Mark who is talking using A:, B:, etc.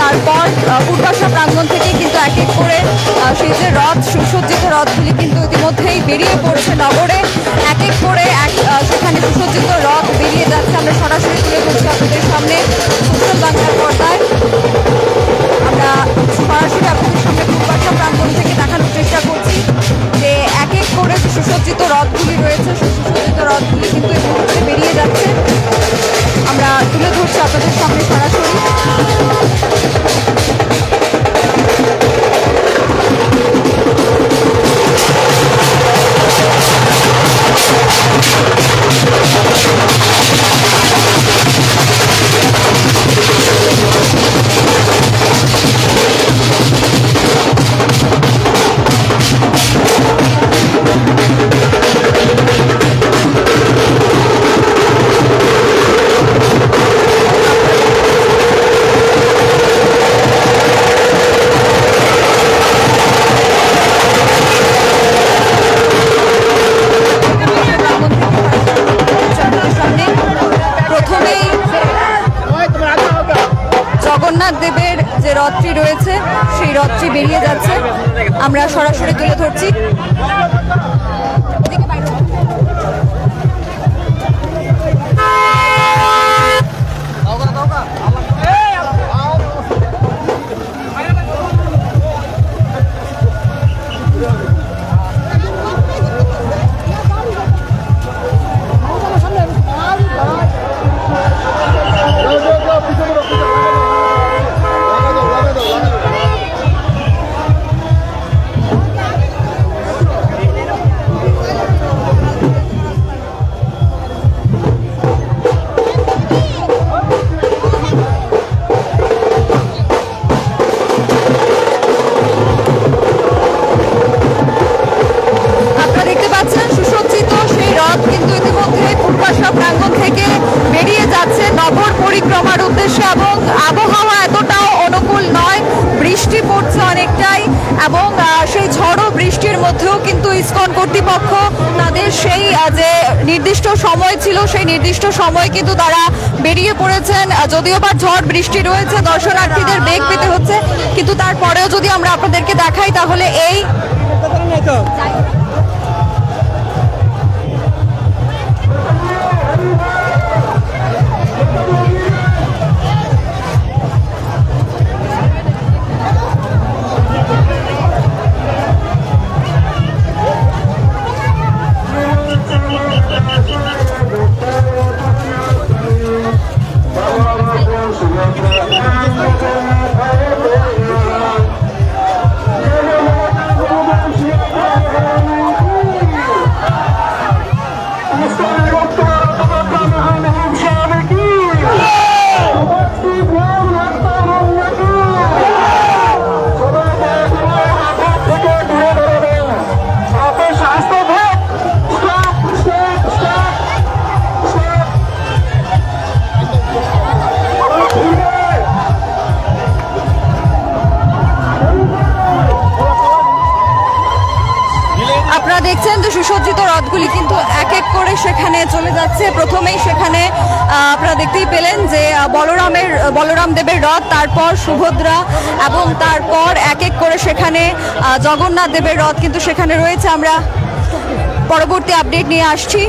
A: তারপর পূর্বাশা প্রাঙ্গণ থেকে কিন্তু এক এক করে সেই যে রথ, সুসজ্জিত রথগুলি কিন্তু ইতিমধ্যেই বেরিয়ে পড়ছে নগরে। এক এক করে এক সেখানে সুসজ্জিত রথ বেরিয়ে যাচ্ছে। আমরা সরাসরি তুলে ধরছি আপনাদের সামনে সুশল বাংলার পর্দায়। আমরা সরাসরি আপনাদের সামনে পূর্বাশা প্রাঙ্গণ থেকে দেখানোর চেষ্টা করছি যে এক এক করে সুসজ্জিত রথগুলি রয়েছে সুসজ্জিত রথগুলি কিন্তু এই মুহূর্তে বেরিয়ে যাচ্ছে। আমরা তুলে ধরছি আপনাদের সামনে জগন্নাথ দেবের যে রথটি রয়েছে সেই রথটি বেরিয়ে যাচ্ছে। আমরা সরাসরি তুলে ধরছি। রথ কিন্তু ইতিমধ্যে পূর্বাশা প্রাঙ্গণ থেকে বেরিয়ে যাচ্ছে। নগর পরিক্রমার উদ্দেশ্যে এবং আবহাওয়া এতটাও অনুকূল নয়। বৃষ্টি পড়ছে অনেকটাই এবং সেই ঝড়ো বৃষ্টির মধ্যেও কিন্তু ইসকন কর্তৃপক্ষ তাদের সেই যে নির্দিষ্ট সময় ছিল, সেই নির্দিষ্ট সময় কিন্তু তারা বেরিয়ে পড়েছেন। যদিও বা ঝড় বৃষ্টি রয়েছে, দর্শনার্থীদের বেগ পেতে হচ্ছে। কিন্তু তারপরেও যদি আমরা আপনাদেরকে দেখাই, তাহলে এই সুসজ্জিত রথগুলি কিন্তু এক এক করে সেখানে চলে যাচ্ছে। প্রথমেই সেখানে আপনারা দেখতেই পেলেন যে বলরামের, বলরাম দেবের রথ, তারপর সুভদ্রা এবং তারপর এক এক করে সেখানে জগন্নাথ দেবের রথ কিন্তু সেখানে রয়েছে। আমরা পরবর্তী আপডেট নিয়ে আসছি।